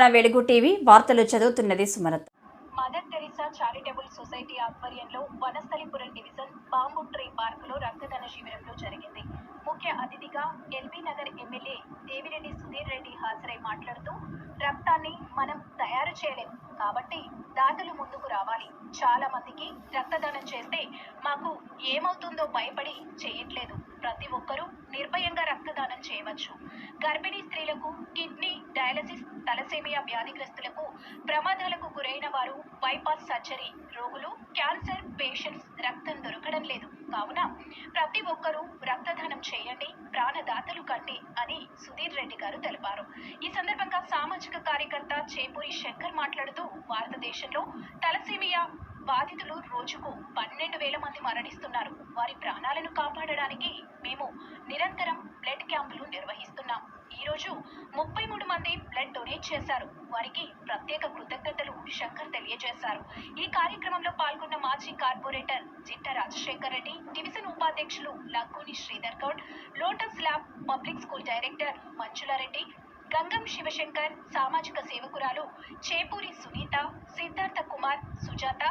తెలంగాణ వెలుగు టీవీ వార్తలు చదువుతున్నది Sumalatha. Mother Teresa charitable society ఆధ్వర్యంలో వనస్థలిపురం డివిజన్ బాంబు ట్రీ పార్క్లో రక్తదాన శిబిరంలో జరిగింది. ముఖ్య అతిథిగా ఎల్బీ నగర్ ఎమ్మెల్యే దేవిరెడ్డి సుధీర్ రెడ్డి హాజరై మాట్లాడుతూ రక్తాన్ని మనం తయారు చేయలేం కాబట్టి దాతలు ముందుకు రావాలి. చాలా మందికి రక్తదానం చేస్తే మాకు ఏమవుతుందో భయపడి చేయట్లేదు. ప్రతి ఒక్కరూ నిర్భయంగా రక్తదానం చేయవచ్చు. గర్భిణీ స్త్రీలకు కిడ్నీ డయాలసిస్ తలసేమియా వ్యాధిగ్రస్తులకు ప్రమాదాలకు గురైన వారు బైపాస్ సర్జరీ రోగులు క్యాన్సర్ పేషెంట్స్ రక్తం దొరకడం లేదు. కావున ప్రతి ఒక్కరూ రక్తదానం చేయండి ప్రాణదాతలు కండి అని సుధీర్ రెడ్డి గారు తెలిపారు. ఈ సందర్భంగా సామాజిక కార్యకర్త చేపూరి శంకర్ మాట్లాడుతూ భారతదేశంలో తలసేమియా బాధితులు రోజుకు పన్నెండు వేల మంది మరణిస్తున్నారు. వారి ప్రాణాలను కాపాడడానికి మేము నిరంతరం బ్లడ్ క్యాంపులు నిర్వహిస్తున్నాం. ఈ చేశారు. వారికి ప్రత్యేక కృతజ్ఞతలు శంకర్ తెలియజేశారు. ఈ కార్యక్రమంలో పాల్గొన్న మాజీ కార్పొరేటర్ జిట్ట రాజశేఖర్ రెడ్డి డివిజన్ ఉపాధ్యక్షులు Lakkuni Sridhar Goud lotus lab public school director Manjulareddy Gangam Sivashankar సామాజిక సేవకురాలు చేపూరి సునీత సిద్ధార్థ కుమార్ సుజాత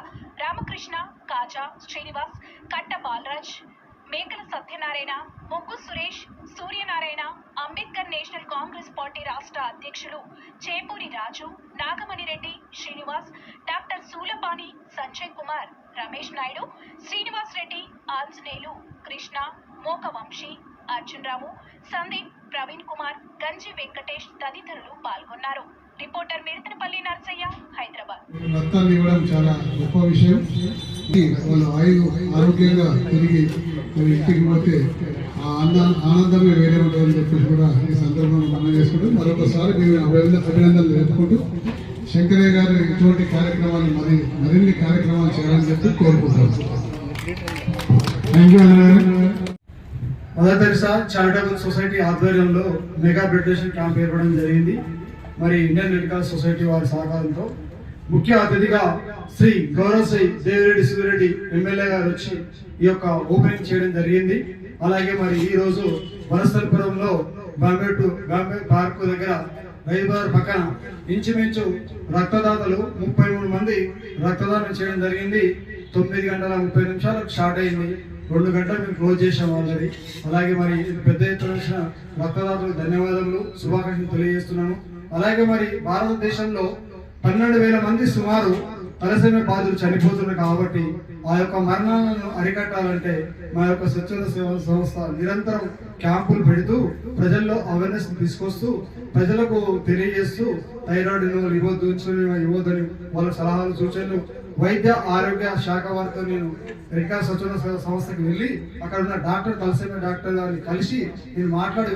రామకృష్ణ కాజా శ్రీనివాస్ కట్ట Balaraj Mekala Satyanarayana Muggu Suresh Suryanarayana Ambedkar national congress party రాష్ట్ర అధ్యక్షులు చేపూరి రాజు నాగమణి రెడ్డి శ్రీనివాస్ డాక్టర్ సూలపాని సంజయ్ కుమార్ రమేష్ నాయుడు శ్రీనివాస్ రెడ్డి ఆంజనేయులు కృష్ణ మోకవంశీ అర్జున్రావు అర్జున్ సందీప్ ప్రవీణ్ కుమార్ గంజి వెంకటేష్ తదితరులు పాల్గొన్నారు. రిపోర్టర్ మిరతనపల్లి నర్సయ్య హైదరాబాద్. చాలా గొప్ప విషయం. వాళ్ళు ఆయుధ ఆరోగ్యంగా తిరిగి మరి ఇంటికి పోతే ఆ ఆనంద ఆనందమే వేరే ఉంటుందని చెప్పేసి కూడా ఈ సందర్భంగా మనం చేసుకుంటూ. మరొకసారి మేము అభినంద- అభినందనలు చెప్పుకుంటూ శంకరయ్య గారు ఇటువంటి కార్యక్రమాలు మరి మరిన్ని కార్యక్రమాలు చేయాలని చెప్పి కోరుకుంటాం thank you mother Teresa charitable society ఆధ్వర్యంలో మెగా డొనేషన్ క్యాంప్ ఏర్పడడం జరిగింది. మరి ఇండియన్ రెడ్ క్రాస్ సొసైటీ వారి సహకారంతో ముఖ్య అతిథిగా శ్రీ గౌరవశ్రీ దేవిరెడ్డి సుధిరెడ్డి ఎమ్మెల్యే గారు వచ్చి ఈ యొక్క ఓపెనింగ్ చేయడం జరిగింది. అలాగే మరి ఈ రోజు వనస్థలపురంలో బాంబే టు బాంబే పార్క్ దగ్గర రైబార్ పక్కన ఇంచుమించు రక్తదాతలు ముప్పై మూడు మంది రక్తదానం చేయడం జరిగింది. తొమ్మిది గంటల ముప్పై నిమిషాలకు స్టార్ట్ అయింది. రెండు గంటలు మేము క్లోజ్ చేసాం ఆల్రెడీ. అలాగే మరి పెద్ద ఎత్తున వచ్చిన రక్తదాతలకు ధన్యవాదములు శుభాకాంక్షలు తెలియజేస్తున్నాను. అలాగే మరి భారతదేశంలో పన్నెండు వేల మంది సుమారు తలసేమి బాధలు చనిపోతున్నారు కాబట్టి ఆ యొక్క మరణాలను అరికట్టాలంటే మా యొక్క స్వచ్ఛంద సేవ సంస్థ నిరంతరం క్యాంపులు పెడుతూ ప్రజల్లో అవేర్నెస్ తీసుకొస్తూ ప్రజలకు తెలియజేస్తూ థైరాయిడ్ ఇవ్వద్దు ఇవ్వద్దని వాళ్ళ సలహాలు సూచనలు వైద్య ఆరోగ్య శాఖ వారితో నేను రికార్డ్ స్వచ్ఛంద సేవ సంస్థకి వెళ్ళి అక్కడ ఉన్న డాక్టర్ తలసేమ డాక్టర్ గారిని కలిసి నేను మాట్లాడి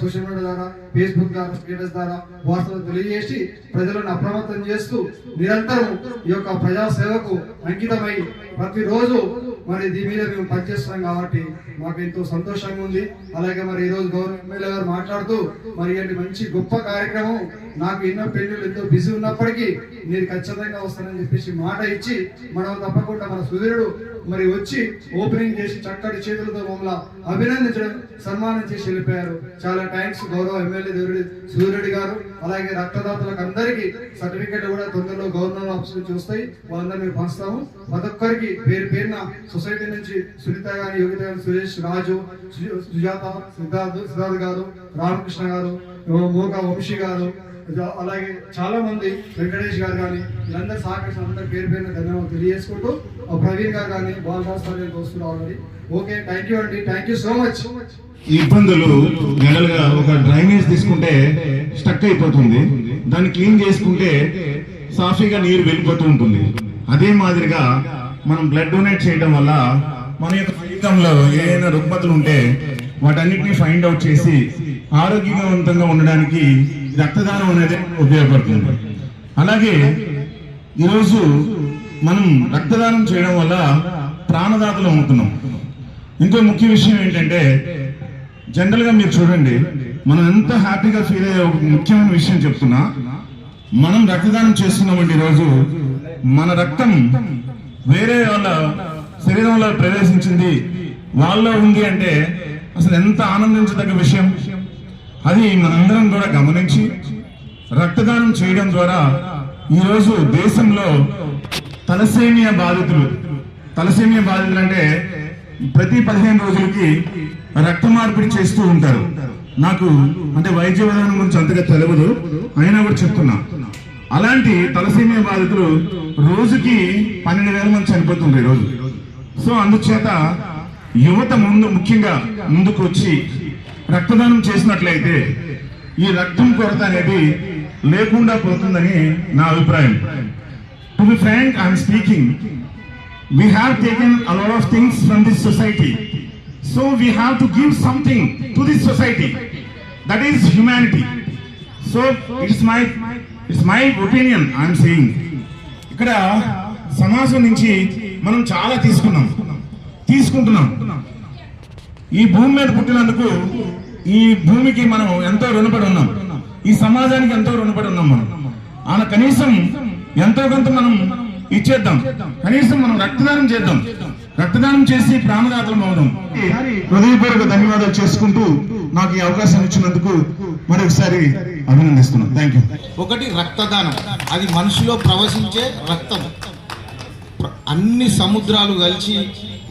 సోషల్ మీడియా ద్వారా ఫేస్బుక్ ద్వారా స్టేటస్ ద్వారా వార్తలు తెలియజేసి ప్రజలను అప్రమత్తం చేస్తూ నిరంతరం ఈ యొక్క ప్రజాసేవకు అంకితమై ప్రతిరోజు మరి దీని మీద మేము పనిచేస్తున్నాం కాబట్టి మాకు ఎంతో సంతోషంగా ఉంది. అలాగే మరి ఈ రోజు గౌరవ ఎమ్మెల్యే గారు మాట్లాడుతూ మరి ఇలాంటి మంచి గొప్ప కార్యక్రమం నాకు ఎన్నో పెళ్ళిళ్ళు ఎంతో బిజీ ఉన్నప్పటికీ నేను ఖచ్చితంగా వస్తానని చెప్పేసి మాట ఇచ్చి మనం తప్పకుండా మన సుధీరుడు మరి వచ్చి ఓపెనింగ్ చేసి చక్కటి చేతులతో మమ్మల్ని అభినందించడం సన్మానం చేసి వెళ్ళిపోయారు. చాలా థ్యాంక్స్ గౌరవ ఎమ్మెల్యే దేవుడి సుధీరెడ్డి గారు అలాగే రక్తదాతలకు అందరికీ సర్టిఫికెట్ కూడా తొందరలో గవర్నర్ ఆఫీస్ నుంచి వస్తాయి. వాళ్ళందరూ మేము పంచుతాము. ప్రతి ఒక్కరికి పేరు పేరున సొసైటీ నుంచి సునీత గారి యోగిత గారు సురేష్ రాజు సుజాత సిద్ధార్థ్ సిద్ధార్థ్ గారు రామకృష్ణ గారు మూక వంశీ గారు అలాగే చాలా మంది వెంకటేష్ గారు కానీ వీళ్ళందరూ సహకరించిన అందరి పేరు పేరున ధన్యవాదాలు తెలియజేసుకుంటూ ఒక ప్రవీణ్ గారు కానీ బాలరాజ్ గారు వస్తున్నారు ఆల్రెడీ ఓకే థ్యాంక్ యూ అండి థ్యాంక్ యూ సో మచ్ ఈ ఇబ్బందులు జనరల్గా ఒక డ్రైనేజ్ తీసుకుంటే స్టక్ అయిపోతుంది. దాన్ని క్లీన్ చేసుకుంటే సాఫీగా నీరు వెళ్ళిపోతూ ఉంటుంది. అదే మాదిరిగా మనం బ్లడ్ డొనేట్ చేయడం వల్ల మన యొక్క జీవితంలో ఏదైనా రుగ్మతులు ఉంటే వాటన్నిటిని ఫైండ్ అవుట్ చేసి ఆరోగ్యవంతంగా ఉండడానికి రక్తదానం అనేది ఉపయోగపడుతుంది. అలాగే ఈరోజు మనం రక్తదానం చేయడం వల్ల ప్రాణదాతలు అవుతున్నాం. ఇంకో ముఖ్య విషయం ఏంటంటే జనరల్గా మీరు చూడండి మనం ఎంత హ్యాపీగా ఫీల్ అయ్యే ఒక ముఖ్యమైన విషయం చెప్తున్నా మనం రక్తదానం చేస్తున్నామండి ఈరోజు మన రక్తం వేరే వాళ్ళ శరీరంలో ప్రవేశించింది వాళ్ళలో ఉంది అంటే అసలు ఎంత ఆనందించదగ్గ విషయం? అది మనందరం కూడా గమనించి రక్తదానం చేయడం ద్వారా ఈరోజు దేశంలో తలసేమియా బాధితులు తలసేమియా బాధితులు అంటే ప్రతి పదిహేను రోజులకి రక్త మార్పిడి చేస్తూ ఉంటారు. నాకు అంటే వైద్య విధానం గురించి అంతగా తెలియదు అయినా కూడా చెప్తున్నా. అలాంటి తలసేమియా బాధితులు రోజుకి పన్నెండు వేల మంది చనిపోతుంది ఈరోజు. సో అందుచేత యువత ముందు ముఖ్యంగా ముందుకు వచ్చి రక్తదానం చేసినట్లయితే ఈ రక్తం కొరత అనేది లేకుండా పోతుందని నా అభిప్రాయం. To be frank I'm speaking we have taken all over of things from this society so we have to give something to this society that is humanity so it's my it's my opinion I'm seeing ఇక్కడ సమాజం నుంచి మనం చాలా తీసుకున్నాం. తీసుకుంటున్నాం. ఈ భూమి మీద పుట్టినందుకు ఈ భూమికి మనం ఎంతో రుణపడి ఉన్నాం. ఈ సమాజానికి ఎంతో రుణపడి ఉన్నాం మనం. ఆయన కనీసం ఎంతో కొంత మనం ఇచ్చేద్దాం. కనీసం మనం రక్తదానం చేద్దాం. రక్తదానం చేసి ప్రాణదాతలం అవుదాం. హృదయపూర్వక ధన్యవాదాలు చేసుకుంటూ నాకు ఈ అవకాశం ఇచ్చినందుకు మరొకసారి అభినందిస్తున్నాను థ్యాంక్ యూ ఒకటి రక్తదానం. అది మనిషిలో ప్రవశించే రక్తం. అన్ని సముద్రాలు కలిసి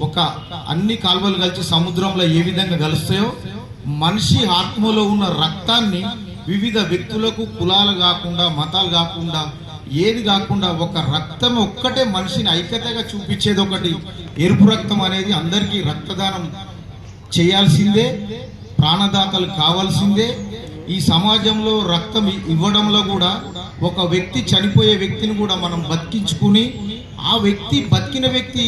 ఒక అన్ని కాలువలు కలిసి సముద్రంలో ఏ విధంగా కలుస్తాయో మనిషి ఆత్మలో ఉన్న రక్తాన్ని వివిధ వ్యక్తులకు కులాలు కాకుండా మతాలు కాకుండా ఏది కాకుండా ఒక రక్తం ఒక్కటే మనిషిని ఐక్యతగా చూపించేది ఒకటి. ఎరుపు రక్తం అనేది అందరికీ రక్తదానం చేయాల్సిందే ప్రాణదాతలు కావాల్సిందే. ఈ సమాజంలో రక్తం ఇవ్వడంలో కూడా ఒక వ్యక్తి చనిపోయే వ్యక్తిని కూడా మనం బతికించుకుని ఆ వ్యక్తి బతికిన వ్యక్తి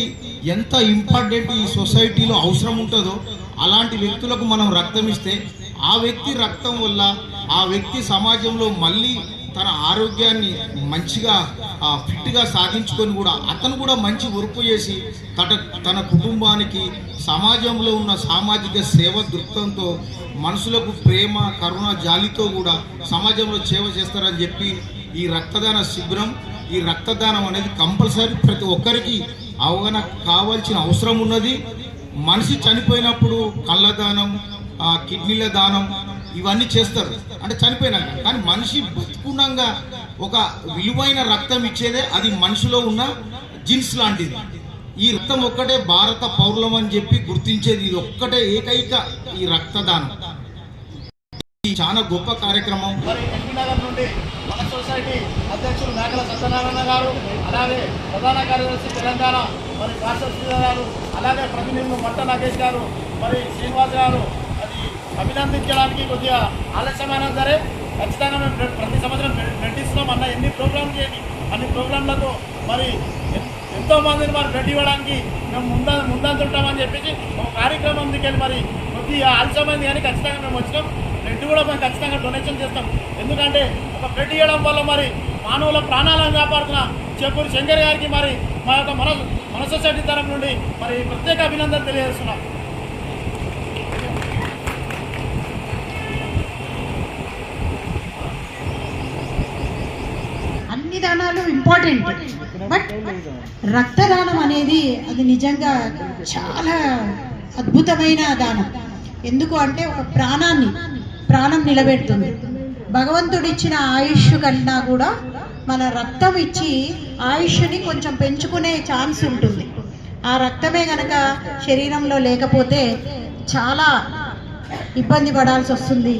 ఎంత ఇంపార్టెంట్ ఈ సొసైటీలో అవసరం ఉంటుందో అలాంటి వ్యక్తులకు మనం రక్తం ఇస్తే ఆ వ్యక్తి రక్తం వల్ల ఆ వ్యక్తి సమాజంలో మళ్ళీ తన ఆరోగ్యాన్ని మంచిగా ఫిట్గా సాగించుకొని కూడా అతను కూడా మంచి వర్క్ చేసి తన తన కుటుంబానికి సమాజంలో ఉన్న సామాజిక సేవ దృక్తంతో మనుషులకు ప్రేమ కరుణ జాలితో కూడా సమాజంలో సేవ చేస్తారని చెప్పి ఈ రక్తదాన శిబిరం ఈ రక్తదానం అనేది కంపల్సరీ ప్రతి ఒక్కరికి అవగాహన కావాల్సిన అవసరం ఉన్నది. మనిషి చనిపోయినప్పుడు కళ్ళదానం ఆ, కిడ్నీల దానం ఇవన్నీ చేస్తారు. అంటే చనిపోయినాక. కానీ మనిషి బతుకుండగా ఒక విలువైన రక్తం ఇచ్చేదే అది మనిషిలో ఉన్న జిన్స్ లాంటిది. ఈ రక్తం ఒక్కటే భారత పౌరులం అని చెప్పి గుర్తించేది. ఇది ఒక్కటే ఏకైక ఈ రక్తదానం. ఇది చాలా గొప్ప కార్యక్రమం. మరి సొసైటీ అధ్యక్షులు మేకల సత్యనారాయణ గారు అలాగే ప్రధాన కార్యదర్శి తెలంగాణ మరి పార్షల్ గారు అలాగే ప్రతినిధులు మట్ట నాగేష్ గారు మరి శ్రీనివాస్ గారు అది అభినందించడానికి కొద్దిగా ఆలస్యమైనా సరే ఖచ్చితంగా మేము ప్రతి సంవత్సరం నటిస్తున్నాం అన్న ఎన్ని ప్రోగ్రామ్ చేయండి అన్ని ప్రోగ్రాంలతో మరి ఎంతో మందిని మరి బ్లడ్ ఇవ్వడానికి మేము ముంద ముందంతుంటామని చెప్పేసి ఒక కార్యక్రమం దికెళ్ళి మరి కొద్దిగా ఆలస్యమైంది కానీ ఖచ్చితంగా మేము వచ్చినాం. బ్లడ్ కూడా మేము ఖచ్చితంగా డొనేషన్ చేస్తాం. ఎందుకంటే ఒక బ్లడ్ ఇవ్వడం వల్ల మరి మానవుల ప్రాణాలను కాపాడుతున్న చెప్పురు శంకర్ గారికి మరి మా యొక్క మన మన సొసైటీ తరఫు నుండి మరి ప్రత్యేక అభినందన తెలియజేస్తున్నాం. అన్ని దానాలు ఇంపార్టెంట్ బట్ రక్తదానం అనేది అది నిజంగా చాలా అద్భుతమైన దానం. ఎందుకు అంటే ఒక ప్రాణాన్ని ప్రాణం నిలబెడుతుంది. భగవంతుడు ఇచ్చిన ఆయుష్ కన్నా కూడా మన రక్తం ఇచ్చి ఆయుష్ని కొంచెం పెంచుకునే ఛాన్స్ ఉంటుంది. ఆ రక్తమే గనక శరీరంలో లేకపోతే చాలా ఇబ్బంది పడాల్సి వస్తుంది